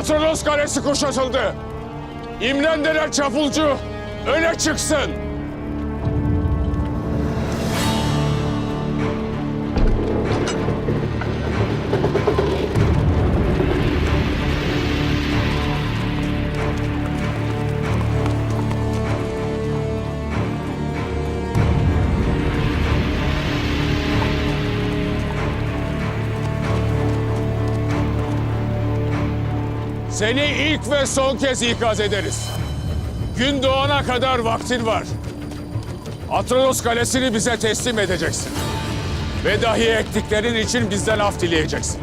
Atronos Kalesi kuşatıldı. İmren denen çapulcu öne çıksın. Seni ilk ve son kez ikaz ederiz. Gün doğana kadar vaktin var. Atronos Kalesi'ni bize teslim edeceksin. Ve dahi ettiklerin için bizden af dileyeceksin.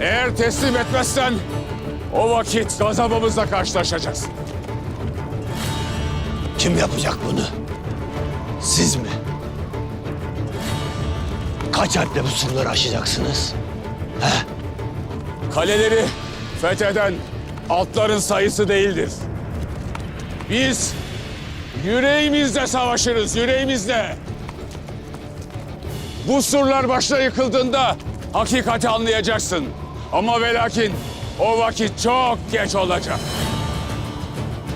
Eğer teslim etmezsen o vakit gazabımızla karşılaşacaksın. Kim yapacak bunu? Siz mi? Kaç harple bu sınırları aşacaksınız? Kaleleri fetheden altların sayısı değildir. Biz yüreğimizle savaşırız, yüreğimizle. Bu surlar başta yıkıldığında hakikati anlayacaksın. Ama ve lakin o vakit çok geç olacak.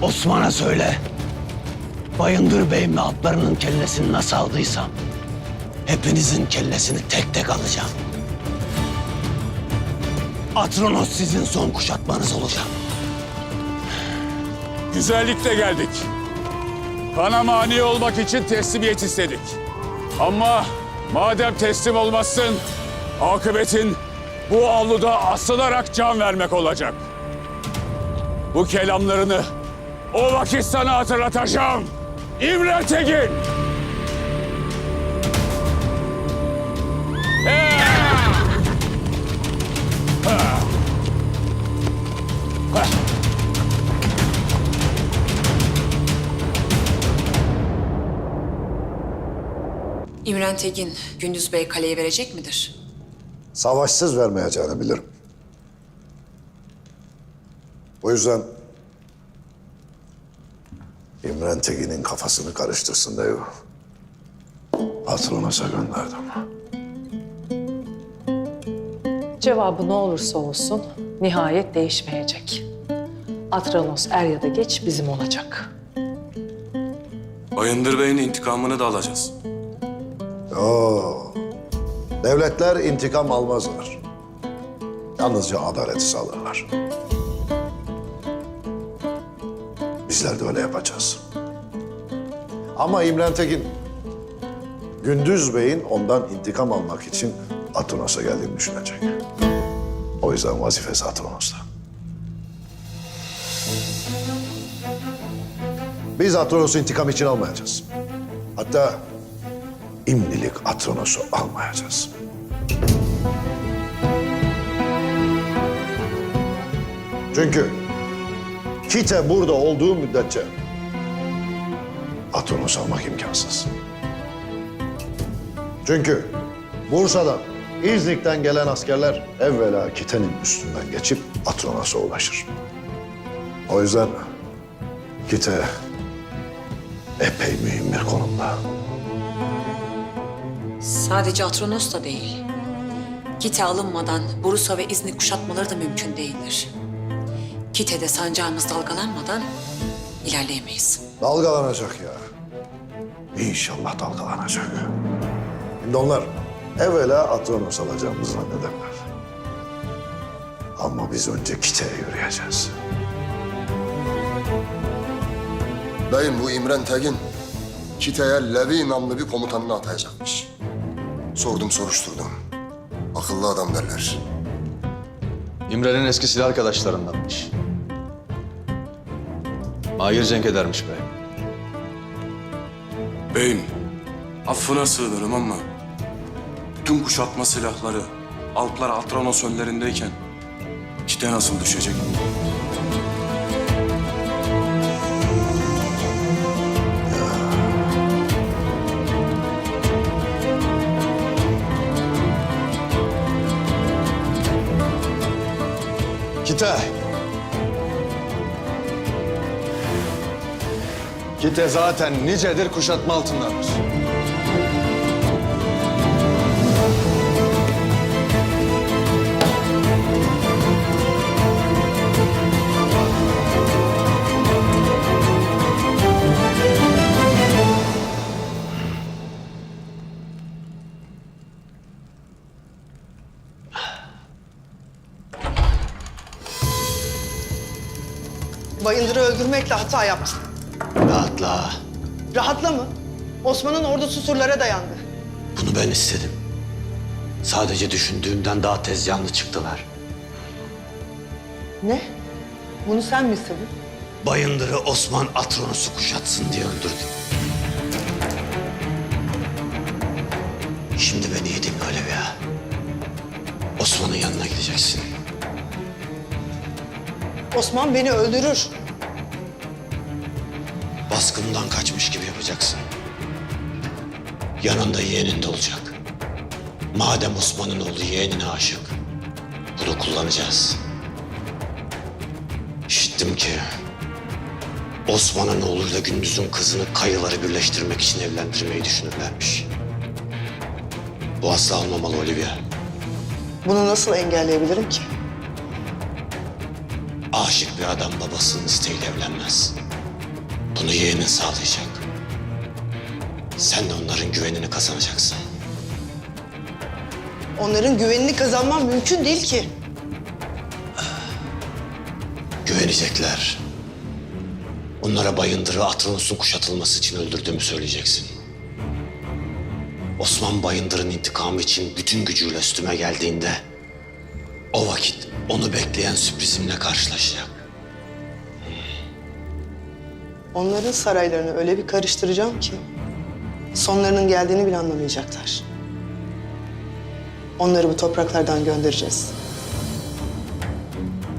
Osman'a söyle. Bayındır Bey'in ve atlarının kellesini nasıl aldıysam... ...hepinizin kellesini tek tek alacağım. Atronos sizin son kuşatmanız olacak. Güzellikle geldik. Kana mani olmak için teslimiyet istedik. Ama madem teslim olmazsın, akıbetin bu avluda asılarak can vermek olacak. Bu kelamlarını o vakit sana hatırlatacağım. İmre Tekin! İmren Tekin, Gündüz Bey kaleyi verecek midir? savaşsız vermeyeceğini bilirim. O yüzden İmren Tekin'in kafasını karıştırsın diye Patronos'a gönderdim. Cevabı ne olursa olsun nihayet değişmeyecek. Atranos er ya da geç bizim olacak. Bayındır Bey'in intikamını da alacağız. Oo. Devletler intikam almazlar. Yalnızca adaleti sağlarlar. Bizler de öyle yapacağız. Ama İmren Tekin, Gündüz Bey'in ondan intikam almak için Atronos'a geldiğini düşünecek. O yüzden vazifesi Atronos'ta. Biz Atronos'u intikam için almayacağız. Hatta İmnilik Atronos'u almayacağız. Çünkü Kite burada olduğu müddetçe Atronos almak imkansız. Çünkü Bursa'dan, İznik'ten gelen askerler evvela Kite'nin üstünden geçip Atronos'a ulaşır. O yüzden Kite epey mühim bir konumda. Sadece Atronos da değil. Kite alınmadan Bursa ve İznik kuşatmaları da mümkün değildir. Kite'de sancağımız dalgalanmadan ilerleyemeyiz. Dalgalanacak ya. İnşallah dalgalanacak. Şimdi onlar evvela Atronos alacağımızı zannederler. Ama biz önce Kite'ye yürüyeceğiz. Beyim bu İmren Tekin Kite'ye Levi namlı bir komutanını atayacakmış. Sordum soruşturdum. Akıllı adam derler. İmre'nin eski silah arkadaşlarındanmış. Mahir cenk edermiş bey. Beyim, affına sığınırım ama... ...tüm kuşatma silahları Alplar Atranos önlerindeyken... ...kite nasıl düşecek? Kite. Kite zaten nicedir kuşatma altındadır. Öldürmekle hata yaptın. Rahatla. Rahatla mı? Osman'ın ordusu surlara dayandı. Bunu ben istedim. Sadece düşündüğümden daha tez canlı çıktılar. Ne? Bunu sen mi istedin? Bayındır'ı Osman Atronus'u kuşatsın diye öldürdüm. Şimdi beni iyi dinle Olivia. Osman'ın yanına gideceksin. Osman beni öldürür. Baskından kaçmış gibi yapacaksın. Yanında yeğenin de olacak. Madem Osman'ın oğlu yeğenine aşık, bunu kullanacağız. İşittim ki Osman'ın oğluyla Gündüz'ün kızını kayıları birleştirmek için evlendirmeyi düşünürlermiş. Bu asla olmamalı Olivia. Bunu nasıl engelleyebilirim ki? Aşık bir adam babasının isteğiyle evlenmez. Bunu yeğenin sağlayacak. Sen de onların güvenini kazanacaksın. Onların güvenini kazanmam mümkün değil ki. Güvenecekler. Onlara Bayındır'ı Atronus'un kuşatılması için öldürdüğümü söyleyeceksin. Osman Bayındır'ın intikamı için bütün gücüyle üstüme geldiğinde... ...o vakit onu bekleyen sürprizimle karşılaşacak. Onların saraylarını öyle bir karıştıracağım ki... ...sonlarının geldiğini bile anlamayacaklar. Onları bu topraklardan göndereceğiz.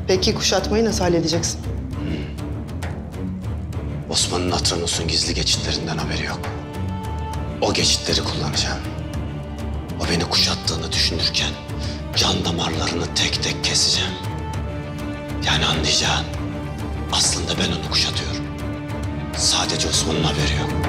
Peki kuşatmayı nasıl halledeceksin? Osman'ın Atronus'un gizli geçitlerinden haberi yok. O geçitleri kullanacağım. O beni kuşattığını düşünürken can damarlarını tek tek keseceğim. Yani anlayacağın aslında ben onu kuşatıyorum. Sadece Osman'ın haberi yok.